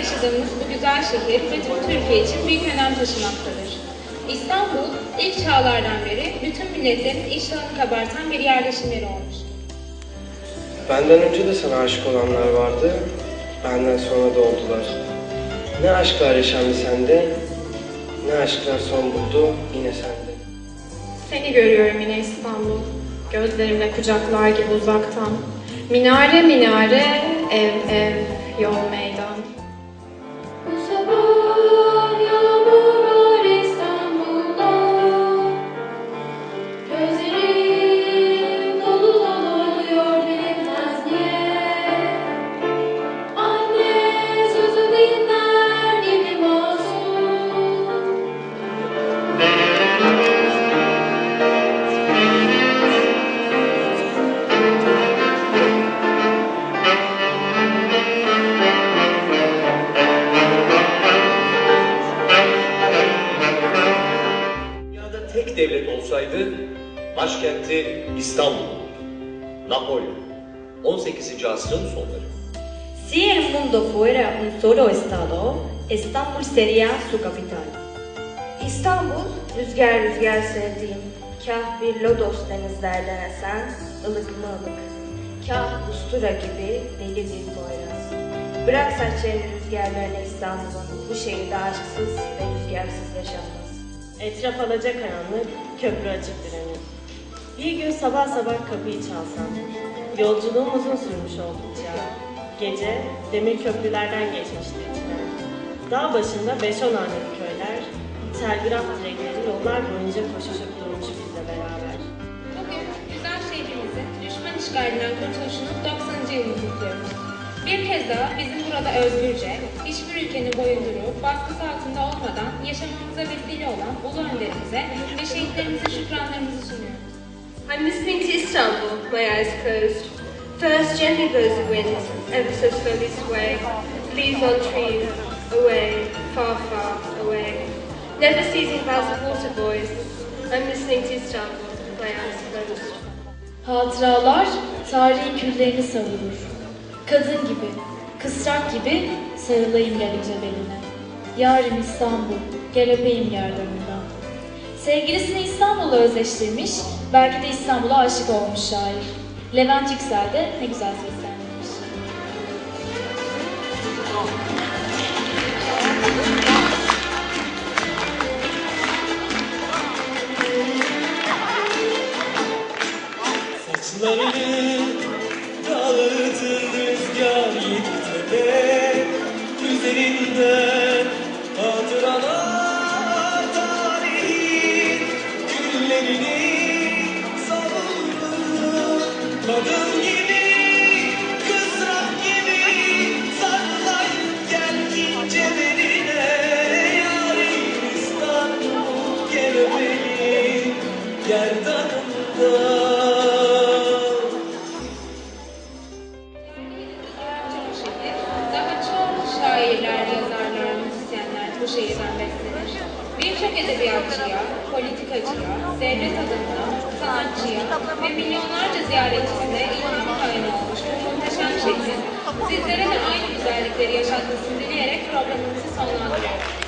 yaşadığımız bu güzel şehir bütün Türkiye için büyük önem taşımaktadır. İstanbul, ilk çağlardan beri bütün milletlerin iştahını kabartan bir yerleşim yeri olmuştur. Benden önce de sana aşık olanlar vardı, benden sonra da oldular. Ne aşklar yaşandı sende, ne aşklar son buldu yine sende. Seni görüyorum yine İstanbul. Gözlerimle kucaklar gibi uzaktan. Minare minare, ev ev, Your. Olsaydı başkenti İstanbul olurdu. Napolyon 18. asrın sonları. Si el mundo fuera un solo estado, Estambul sería su capital. İstanbul, rüzgar rüzgar sevdiğim, kah bir lodos denizlerden esen, ılık mı ılık, kah ustura gibi deli bir boyraz. Bırak saçlarını rüzgarlarına İstanbul'un, bu şehirde aşksız ve rüzgarsız yaşanmaz. Etraf alacakaranlık, köprü açık direnir. Bir gün sabah sabah kapıyı çalsam, yolculuğum uzun sürmüş oldukça. Gece demir köprülerden geçmişti içinden. Dağ başında 5-10 haneli köyler, telgraf direkleri yollar boyunca koşuşup durmuş bizle beraber. Bugün güzel şehrimizin düşman işgalinden kurtuluşunun 90. yılını kutluyoruz. Bir kez daha bizim burada özgürce, hiçbir ülkenin boyunduru, baskısı altında olmadan yaşamamıza vesile olan ulu önderimize ve şehitlerimize şükranlarımızı sunuyoruz. I'm listening to Istanbul, my eyes closed. First gently blows the wind, ever so slowly sway. Leaves on trees, away, far, far away. Never ceasing boughs of water boys. I'm listening to Istanbul, my eyes closed. Hatıralar tarihin küllerini savurur. Kadın gibi, kısrak gibi sarılayım gelince beline. Yarim İstanbul, gel öpeyim gerdanından. Sevgilisini İstanbul'la özleştirmiş, belki de İstanbul'a aşık olmuş şair. Levent Yüksel de ne güzel seslendirmiş. Saçlarını dağıtır yıktı de Üzerinden şehirden beslenir. Birçok edebiyatçıya, politikacıya, devlet adamına, sanatçıya ve milyonlarca ziyaretçisine ilham kaynağı olmuş bu muhteşem şehrin sizlere de aynı güzellikleri yaşatmasını dileyerek programımızı sonlandırıyoruz.